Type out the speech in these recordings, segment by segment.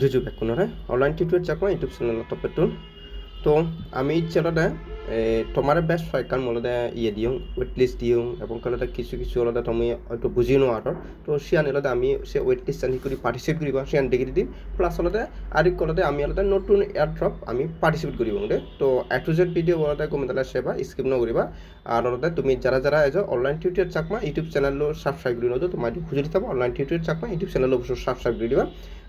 জুজু বেকুনরে online tutor Chakma YouTube channel তপেতুন তো আমি চ্যানেলে তোমার বেশ কয়েকখান মূলতে ইয়ে দিও ওয়েট লিস্ট দিও, এবং কালতে কিছু কিছু হলতে তুমি হয়তো বুঝি নোয়ার তো সিয়ান হলতে আমি, সে ওয়েট লিস্ট আনি করে পার্টিসিপেট করিব সিয়ান ডিগ্রি দিম প্লাস হলতে আরেক কলতে আমি হলতে নতুন এয়ারড্রপ আমি পার্টিসিপেট করিব দে তো এ টু জেড ভিডিও বলতে কমি তাহলে সেবা স্কিপ নকরিবা আর হলতে তুমি যারা যারা age online tutor Chakma YouTube channel subscribe করি নতো তোমার খুঁজে দিতে online tutor Chakma YouTube channel অবশ্যই সাবস্ক্রাইব করে দিবা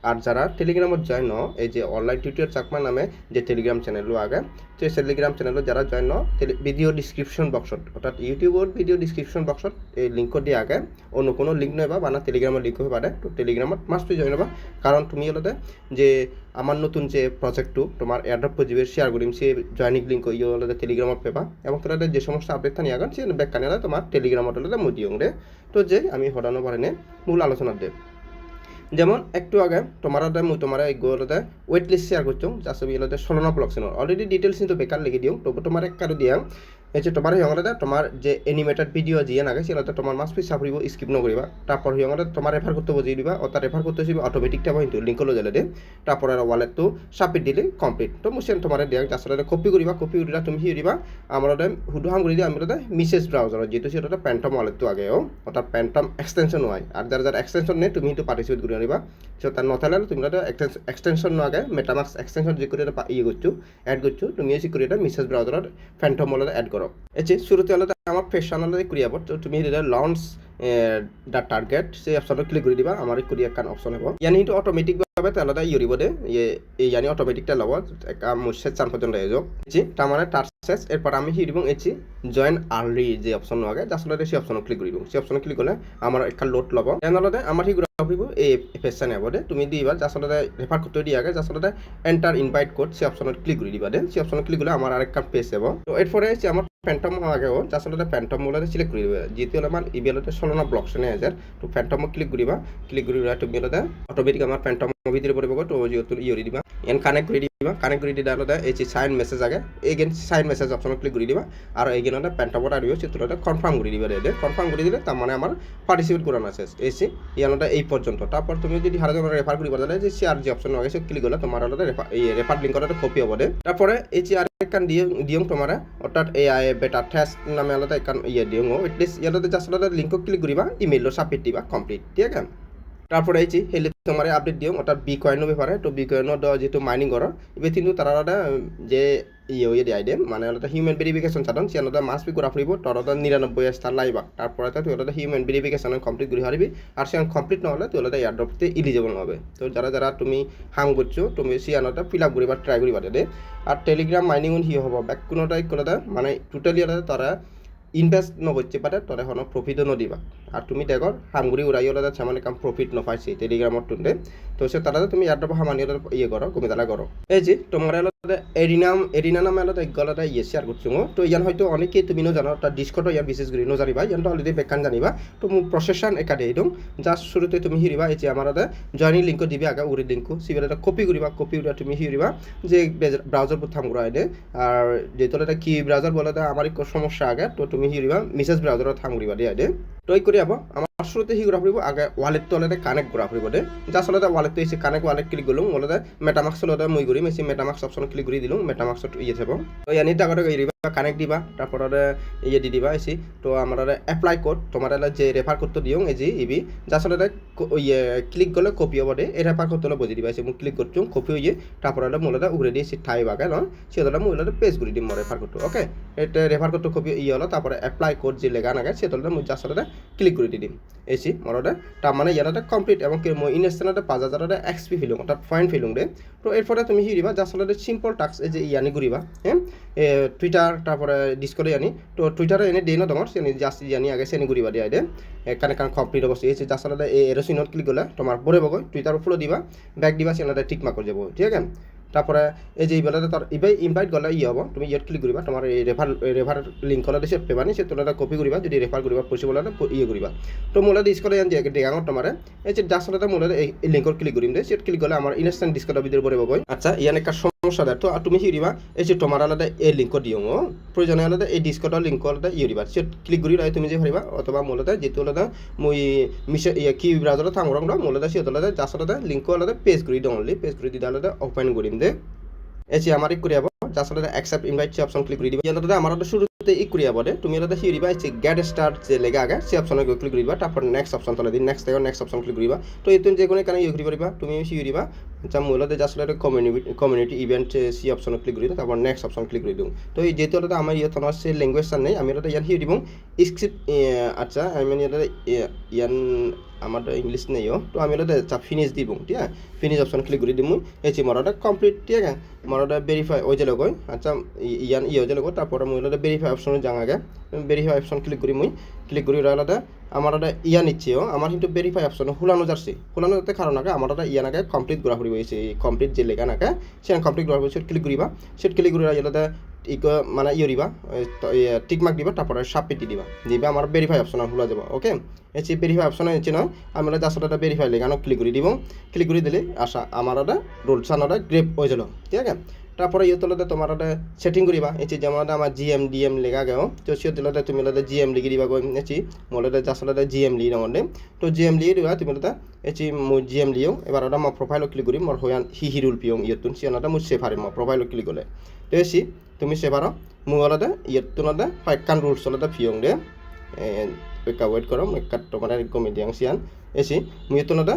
আর যারা টেলিগ্রামত জয়েন ন এই যে অনলাইন টিউটর চাকমা নামে যে টেলিগ্রাম চ্যানেলও আগে, তো এই টেলিগ্রাম চ্যানেলত যারা জয়েন ন ভিডিও ডিসক্রিপশন বক্সত অর্থাৎ ইউটিউবর ভিডিও ডিসক্রিপশন বক্সত এই লিংক দিয়ে আগে, অন্য কোনো লিঙ্ক নয় বা না টেলিগ্রামের লিঙ্ক হয়ে পারে, তো টেলিগ্রামত মাস্টই জয়েন হবা। কারণ তুমি হলতে যে আমার নতুন যে প্রজেক্টটো তোমার এয়ারড্রপ পজিবে শেয়ার করিম সে জয়নিং লিঙ্ক ইয়ে হলতে টেলিগ্রামত পেবা, এবং তাহলে যে সমস্ত আপডেট থানি আগান, সে ব্যাক কানে তোমার টেলিগ্রামত হলতে মই দিও রে। তো যে আমি হরানো পারে মূল আলোচনা দেব। যেমন, একটু আগে তোমার মুই তোমার গোলতে ওয়েট লিস্ট শেয়ার করছ যা ছবি ষোলো ষোলনা ব্লকসিনৰ অলরেডি ডিটেলস কিন্তু বেকার লিখে দিও তবু তোমার এক কারও দিয়া। যে তোমার হিয়ঙতে তোমার যে এনিমেটেড ভিডিও যিয়ে নাগে সেগুলোতে তোমার মাস পিস চাপড়িব স্কিপ নকরিবা তারপর হিয়ঙতে তোমার রেফার করতে বুঝিয়ে দিবা ও তার রেফার করতে হইবে অটোমেটিক টাইম কিন্তু লিঙ্ক লো জ্বালে দে। তারপর আর ওয়ালেটটো সাবমিট দিলে কমপ্লিট তো মুসেন তোমার দিয়া আসলে কপি করিবা কপি করিলা তুমি হিরিবা আমার হুদু হাং করি দিয়া আমি মিসেস ব্রাউজার যেহেতু সেটা প্যান্টম ওয়ালেটটো আগেও অর্থাৎ প্যান্টম এক্সটেনশন হয় আর যারা যারা এক্সটেনশন নেই তুমি কিন্তু পার্টিসিপেট করে আনিবা সো তার নথালে তুমি নো আগে মেটামাক্স এক্সটেনশন যে করে ইয়ে করছ এড করছ তুমি এসে করে মিসেস ব্রাউজারত ফ্যান্টম ওয়ালেট অ্যাড করো। এছে শুরুতে হলে আমার ফেশন হলে ক্রিয়াব তো তুমি এটা লঞ্চ দ্য টার্গেট সেই অপশনত ক্লিক কৰি দিবা আমাৰ কৰি এখন অপশন হ'ব। ইয়ানি সেইটো অটোমেটিক ভাবে তেলতে ইউরিব দে এই ইয়ানি অটোমেটিক তেল হব মুছে চান পর্যন্ত এযোগ এছি তার মানে তার শেষ, এরপর আমি হিরিব এছি জয়েন আর্লি যে অপশন আগে আসলে সেই অপশন ক্লিক করিব সেই অপশন ক্লিক করলে আমার একটা লোড লব। তেনেহলে আমার সেই ভাবিব এই ফেশন হ'ব দে। তুমি দিবা আচলতে রেফার করতে দিয়ে আচলতে এন্টার ইনভাইট কোড সেই অপশনত ক্লিক করে দিবা দে। সেই অপশনত ক্লিক করলে আমার আরেকটা পেজ যাব তো এরপরে আমার ফ্যান্টম আগেও আচলতে ফ্যান্টম মূলতে সিলেক্ট কৰি দিবা যেহেতু অলপমান ইবিএলতে চলনা ব্লক চেনে আছে, তো ফ্যান্টম ক্লিক কৰিবা। ক্লিক কৰি তুমি অলতে অটোমেটিক আমার ফ্যান্টম ভিতরে পড়ব তো যেহেতু ইয়ে দিবা। এন কানেক্ট করে দিবা। কানেক্ট করে দিলে অলতে এই সাইন মেসেজ আগে again sign message option click করে দিবা। আর এইগেন অলতে ফ্যান্টমত আসবে সেটা কনফার্ম করে দিবা দে কনফার্ম করে দিলে তার মানে আমার পার্টিসিপেট করানো আছে এসি ইয়ানোটা এই পর্যন্ত তারপর তুমি যদি হারা রেফার করিবা তাহলে যে শেয়ার যে অপশন সে ক্লিক করলে তোমার অলতে রেফার লিঙ্ক অলতে কপি হব তারপরে এই যে আরেকখান দিয়ে দিয়ং তোমার অর্থাৎ এ আই বেটার টেস্ট নামে আলাদা এখান ইয়ে দিয়ং এটলিস্ট ইয়াতে জাস্ট আলাদা লিঙ্ক ক্লিক করিবা ইমেইলও সাবমিট দিবা কমপ্লিট ঠিক আছে তারপরে এই যে হেলে তোমার আপডেট দিও অর্থাৎ বি কয়েনও ব্যাপারে, তো বি কয়েনও যেহেতু মাইনিং করো, এবার কিন্তু তারা যে ইয়ে ইয়ে দিয়ে দে মানে ওটা হিউম্যান ভেরিফিকেশন চাদন সে ওটা মাস বি করা ফুরিব তোর ওটা নিরানব্বই স্টার লাইবা, তারপরে তুই ওটা হিউম্যান ভেরিফিকেশন কমপ্লিট করে হারিবি, আর সে কমপ্লিট নহলে তুই ওটা এয়ারড্রপতে ইলিজিবল হবে। তো যারা যারা তুমি হাং করছ, তুমি সে সিয়ানোটা ফিল আপ করিবা ট্রাই করিবা দে আর টেলিগ্রাম মাইনিং হি হব ব্যাক কোনোটাই কোনোটা মানে টোটালি ওটা তারা ইনভেস্ট নকরতে পারে, তরে হন প্রফিটও নদিবা। আর তুমি দেখর হামগুড়ি ওলা সেমানে কাম প্রফিট নপাইছে টেলিগ্রামত তুলে তো সে তারা তুমি ইয়ার হামানি ইয়ে করো কমি তালা করো এই যে তোমার এলাকাতে এরিনাম এরিনা নামে এলাকা গলাটা ইয়ে শেয়ার করছ তো ইয়ান হয়তো অনেকেই তুমি জানো তার ডিসকটো ইয়ার বিশেষ করে নজানিবা ইয়ান তো অলরেডি বেকান জানিবা, তো মোৰ প্ৰচেছন একাডে একদম জাষ্ট শুরুতে তুমি হিরিবা এই যে আমার জয়নিং লিঙ্ক দিবি, আগে উড়ি লিঙ্ক সিবিল এটা কপি করিবা কপি উড়া তুমি হিরিবা যে ব্রাউজার প্রথম করা এনে আর যেহেতু এটা কি ব্রাউজার বলে আমার সমস্যা আগে, তো তুমি হিরিবা মিসেস ব্রাউজারত থাম করিবা দিয়ে দে তই করে আব। আমাৰ শুরুতে হি ঘূৰা ফুৰিব আগে ৱালেটটো অলতে কানেক্ট ঘূৰা ফুৰিব দে। জাষ্ট অলতে ৱালেটটো এসে কানেক্ট ৱালেট ক্লিক করলাম অলতে মেটামাক্স অলতে মই কৰিম এসে মেটামাক্স অপশন ক্লিক কৰি দিলোঁ মেটামাক্সত ইয়ে থাকব তো ইয়ানি আগতে দিবা কানেক্ট দিবা তারপর ইয়ে দি দিবা এসি তো আমার এপ্লাই কোড তোমার যে রেফার করতে দিও এই যে ইবি জাস্ট ইয়ে ক্লিক করলে কপি হব দে, এই রেফার করতে বুঝি দিবা এসে ক্লিক করছ কপি হয়ে তারপর মূলত উড়ে দিয়ে ঠাই বাগে ন? সেটা মূলত পেজ করে দিম রেফার করতে ওকে এটা রেফার করতে কপি ইয়ে হলো তারপরে এপ্লাই কোড যে লেগা নাগে সেটা মুই জাস্ট ক্লিক করে দি দিম। এসি মরতে তার মানে ইয়াতে কমপ্লিট এবং কি মই ইনস্টেন্টতে পাঁচ হাজারতে এক্সপি ফিলুং অর্থাৎ পয়েন্ট ফিলুং দে। তো এরপরে তুমি হিরিবা জাস্ট সিম্পল টাস্ক এই যে ইয়ানি ঘুরিবা হ্যাঁ টুইটার তারপরে ডিসকলে আনি। তো টুইটারে এনে দিয়ে ন তোমার সে জাস্ট জানি আগে সে ঘুরিবা দিয়ে দে। কানে কান কমপ্লিট অবস্থা এই জাস্ট এই এরোসিনত ক্লিক করলে তোমার পরে বগৈ টুইটার ফুলো দিবা ব্যাক দিবা, সে ঠিক মার্ক করে যাব। ঠিক আছে? তারপরে এই যে ইবেলাতে তার ইবাই ইনভাইট গলে ই হব। তুমি ইয়াত ক্লিক করিবা তোমার এই রেফার রেফার লিঙ্ক কলে দিছে পেবানি সে তোলা কপি করিবা যদি রেফার করিবা পসিবল হলে ইয়ে করিবা তো মূলত ডিসকলে ইয়ান ডেগাঙত তোমার এই যে জাস্ট মূলত এই লিঙ্কর ক্লিক করিম দে সেট ক্লিক গলে ইনস্ট্যান্ট ডিসকটা ভিতরে পড়ে গই আচ্ছা ইয়ান একটা তো, আর তুমি হিউরিবা এই যে তোমার আলাদা এই লিঙ্ক দিও প্রয়োজনে আলাদা এই ডিসকটর লিঙ্ক আলাদা ইউরিবা সে ক্লিক করি তুমি যে হারিবা অথবা মূলত যেহেতু আলাদা মই মিশে কি ব্রাউজার থাং রং মূলত সে আলাদা জাস আলাদা লিঙ্ক আলাদা পেজ করি দিও অনলি পেজ করি দিলে আলাদা ওপেন করিম দে। এই যে আমার করি আবার জাস আলাদা অ্যাকসেপ্ট ইনভাইট সে অপশন ক্লিক করে দিবা। আলাদা আমার আলাদা শুরুতে ই করি আবার তুমি আলাদা হিরিবা এই যে গেট স্টার্ট যে লেগে আগে সে অপশনে ক্লিক করিবা তারপর নেক্সট অপশন তলে দিন নেক্সট থেকে নেক্সট অপশন ক্লিক করিবা তো এই তুমি যে কোনো কেন ইয়ে করি পারিবা তুমি হিরিবা আচ্ছা মূলত জাস্ট একটা কমিউনিটি কমিউনিটি ইভেন্ট সি অপশনে ক্লিক করি তারপর নেক্সট অপশন ক্লিক করে দিওঁ। তো এই যেহেতু আলাদা আমার ইয়ে তোমার সে ল্যাঙ্গুয়েজ নেই আমি আলাদা ইয়ান হিয়ে দিব স্ক্রিপ্ট আচ্ছা আমি মানে ইয়ান আমার ইংলিশ নেই, ও। তো আমি আলাদা আচ্ছা ফিনিশ দিব, ঠিক ফিনিশ অপশন ক্লিক করে দিম। এই যে মরাটা কমপ্লিট ঠিক আছে? মরাটা ভেরিফাই ওই যে লগই আচ্ছা ইয়ান ইয়ে যে লগত তারপরে মই আলাদা ভেরিফাই অপশনে আগে ভেরিফাই অপশন ক্লিক করি মুই। ক্লিক করি ওরা আলাদা আমার একটা ইয়া নিচ্ছে আমার কিন্তু ভেরিফাই অপশন হুলানো যাচ্ছে। হুলানো যাতে কারণ আগে আমার একটা ইয়ান আগে কমপ্লিট করা ফুরিব এই কমপ্লিট যে লেখা নাকে সে কমপ্লিট করার পর ক্লিক করিবা। সেট ক্লিক করি আলাদা ইক মানে ইয়ে দিবা টিকমার্ক দিবা, তারপরে সাবমিট দিবা। দিবা আমার ভেরিফাই অপশন খোলা যাব ওকে যে ভেরিফাই অপশন হচ্ছে নয় আমরা জাস্ট একটা ভেরিফাই লেগে ক্লিক করে দিব। ক্লিক করে দিলে আশা, আমার একটা রোল সানাটা গ্রেপ হয়ে যাব ঠিক আছে? তারপরে ইয়ে তলতে তোমার সেটিং করিবা। যে যেমন আমার জিএম ডিএম লেখা গেও তো সে তলতে তুমি লতে জিএম লিখে দিবা গৈ। এচি মোলতে জাস্ট লতে জিএম লি নমতে তো জিএম লিয়ে দিবা, তুমি লতে এচি মোৰ জিএম লিও এবাৰ এটা মই প্ৰফাইলত ক্লিক কৰিম। মোৰ হয়ান হি হিৰুল পিয়ং ইয়তুন চিয়নতে মোৰ চেভ হাৰিম। মই প্ৰফাইলত ক্লিক কৰিলে তো এচি তুমি হাৰ। মোৰ অলতে ইয়তুনতে ফাইকান ৰুলছ অলতে পিয়ং দে। ওয়েট করো একটা তোমার কমেডিয়াং সিয়ান এসি মুই তোনাদা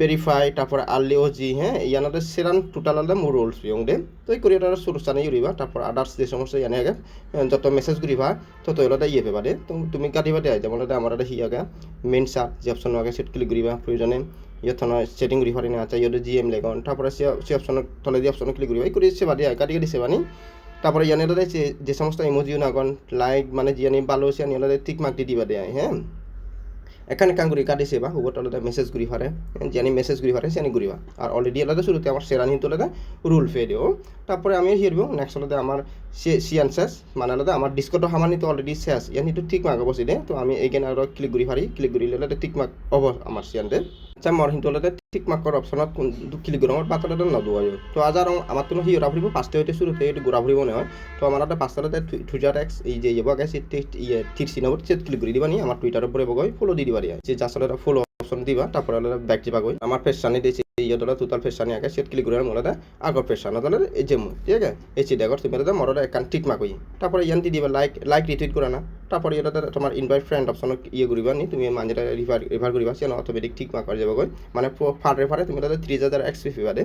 ভেরিফাই তারপরে আর্লি ও জি হ্যাঁ ইয়ানাদা সেরান টোটাল আলাদা মোর রোলস পিয়ং দে। তো এই করি এটা সুরসানে ইউরিবা তারপর আদার্স যে সমস্ত ইয়ানে আগে যত মেসেজ করিবা তত এলাদা ইয়ে পেবা দে। তো, তুমি কাটিবা দে যেমন আমার এটা হি আগে মেন সার্চ যে অপশন আগে সেট ক্লিক করিবা প্রয়োজনে ইয়থন সেটিং করি পারি না আচ্ছা ইয়তে জিএম লেগন তারপরে সে অপশন তলে দিয়ে অপশন ক্লিক করিবা এই করে সেবা দিয়ে কাটি কাটি সেবানি তারপরে ইয়ানে যে যে সমস্ত ইমোজিও নাগন লাইক মানে জিয়ানি ভালো সিয়ানি হলে টিক মার্ক দিবা দেয় হ্যাঁ? এখানে কাং করি কাটিছে বা হুবত আলাদা মেসেজ করি পারে জানি মেসেজ করি পারে জানি করিবা আর অলরেডি আলাদা শুরুতে আমার সেরানি তো আলাদা রুল ফে দিও তারপরে আমি হিরব নেক্সট আলাদা আমার সিয়ান শেষ মানে আলাদা আমার ডিসকটো সামানি তো অলরেডি শেষ। ইয়ানি তো ঠিক মার্ক বসে দে, তো আমি এইখানে আর ক্লিক করি পারি ক্লিক করি আলাদা ঠিক মার্ক হব আমার সিয়ান দে মোৰ কিন্তু আলাদা ঠিক মাকর অপশ্যনত দুখিলি কৰোঁ পাছত এটা নদোৱাই তো আজ আৰু আমাৰ তো সি ঘূৰা ফুৰিব, পাঁচটা হইতে শুরুতে এইটো ঘূৰা ফুৰিব নহয়। তো আমার একটা পাঁচটাতে টুইটার এক্স এই যে যাব আগে ইয়ে ঠিক চিনাব চেট ক্লিক করে দিবা নি। আমার টুইটার উপরে বগৈ ফলো দিয়া। যে জাস্ট একটা ফলো অপশন দিবা, তারপরে হলো ব্যাক কই আমার ফেস সানি দিছি ইয়ে দলা টোটাল ফেস সানি আগে সেট ক্লিক করে মোলা আগর ফেস সানা দলের এই যে ঠিক আছে? এই চিটা আগর তুমি দাদা মরটা একান টিক মা কই তারপরে ইয়ান দি দিবা লাইক লাইক রিটুইট করে না। তারপরে এটা তোমার ইনভাইট ফ্রেন্ড অপশন ইয়ে করিবা নি, তুমি মানে রিফার রিফার করিবা সে অটোমেটিক টিক মা করে যাব কই মানে ফারে ফারে তুমি দাদা থ্রি হাজার পাবে দে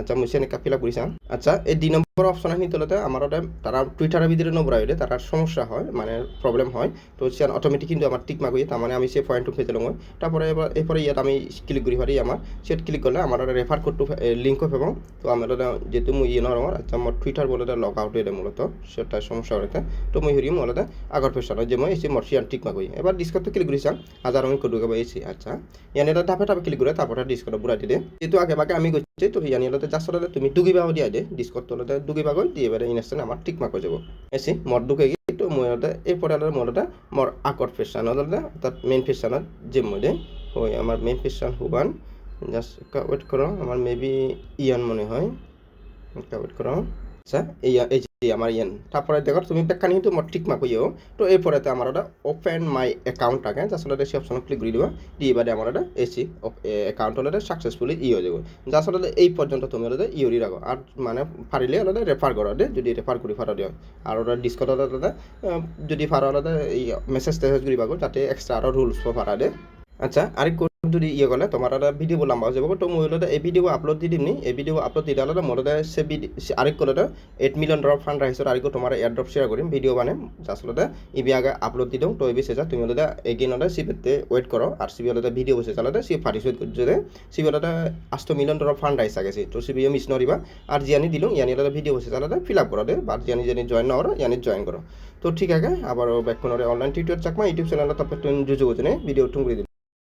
আচ্ছা মুছে এনেকা ফিল আপ কৰিছা আচ্ছা এই দুই নম্বৰ অপশ্যন আহি তলতে আমাৰ তারা টুইটারের ভিতরে নবরাই হলে তারা সমস্যা হয় মানে প্রবলেম হয়। তো সে অটোমেটিক কিন্তু আমার টিক মাগুই তার মানে আমি সে পয়েন্টটো ফেজে লওঁ। তারপরে এবার ইয়াত আমি ক্লিক করি পারি আমার সেট ক্লিক করলে আমার রেফার কোডটো লিঙ্কও পাবো। তো আমার যেহেতু মই ইয়ে নরম আচ্ছা আমার টুইটার বলে লগ আউট হয়ে মূলত। সেটা সমস্যা হতে তো মই হেৰি মূলত আগৰ পেছানো যে মই এসে মোৰ সিয়ান টিক মাগুই এবার ডিসকটো ক্লিক কৰিছা হাজার আমি কোড গাব আচ্ছা। ইয়ানি এটা ধাপে ধাপে ক্লিক করে তারপরে ডিসকটো বুড়াই দিলে যেহেতু আগে বাকে আমি গৈছে তো হলতে জাস্ট হলতে তুমি ডুগিবা দিয়া দে ডিসকট তলতে ডুগিবা গৈ দিয়ে এবারে ইনস্টেন্ট আমার ঠিক মাক হৈ যাব। এসে মদ ডুকে গিয়ে তো মই এই মোৰ হলতে মোৰ আগৰ ফেশন হলতে অর্থাৎ মেইন ফেশনত যে দে হয় আমার মেইন ফেশন হুবান জাস্ট ওয়েট করো, আমার মেবি ইয়ান মনে হয় ওয়েট করো। আচ্ছা এই এই যে আমার ইয়ান, তারপরে দেখো, তুমি বেকানি কিন্তু মোর ঠিক মাক ইয়েও। তো এরপরে আমার ওটা ওপেন মাই অ্যাকাউন্ট থাকে আসলে সে অপশন ক্লিক করে দিবা দিয়ে বাদে আমার ওটা এসি অ্যাকাউন্ট হলে সাকসেসফুলি ই হয়ে যাব। যা আসলে এই পর্যন্ত তুমি হলে ইউরি রাখো আর মানে পারিলে হলে রেফার করো দে যদি রেফার করি ফারা দিও আর ওটা ডিসকট হলে যদি ফারা হলে এই মেসেজ টেসেজ করিবা যাতে এক্সট্রা আরও রুলস ফারা দে আচ্ছা আরেক যদি ইয়ে গ'লে, তোমাৰ এটা ভিডিঅ' লম্বা হৈ যাব। তো মই এই ভিডিঅ' আপলোড দি দিম নি? এই ভিডিঅ' আপলোড দি দিলে মোৰ সে আরেক ক'লে এইট মিলিয়ন ড্রপ ফান্ড রাখিছে আরেক তোমার এয়ার ড্রপ শেয়ার ভিডিও বানাম। আসলে ইবি আগে আপলোড দি দিওঁ। তো এবি সেজা তুমি হলে এগেইন হলে সিবিতে ওয়েট করো আর সিবি হলে ভিডিও বসে চালাতে সি পার্টিসিপেট করছে সিবি হলে আষ্ট মিলিয়ন ড্রপ ফান্ড রাইছে আগেছি তো সিবি মিস নরিবা আর জিয়ানি দিলুম ইয়ানি হলে ভিডিও বসে চালাতে ফিল আপ করো দে। বা জিয়ানি জিয়ানি জয়েন নহর ইয়ানি জয়েন করো তো ঠিক আছে আবার back online tutorial Chakma. YouTube channel তপে জুজু গোজনে ভিডিও টুঙ্গুরি দিল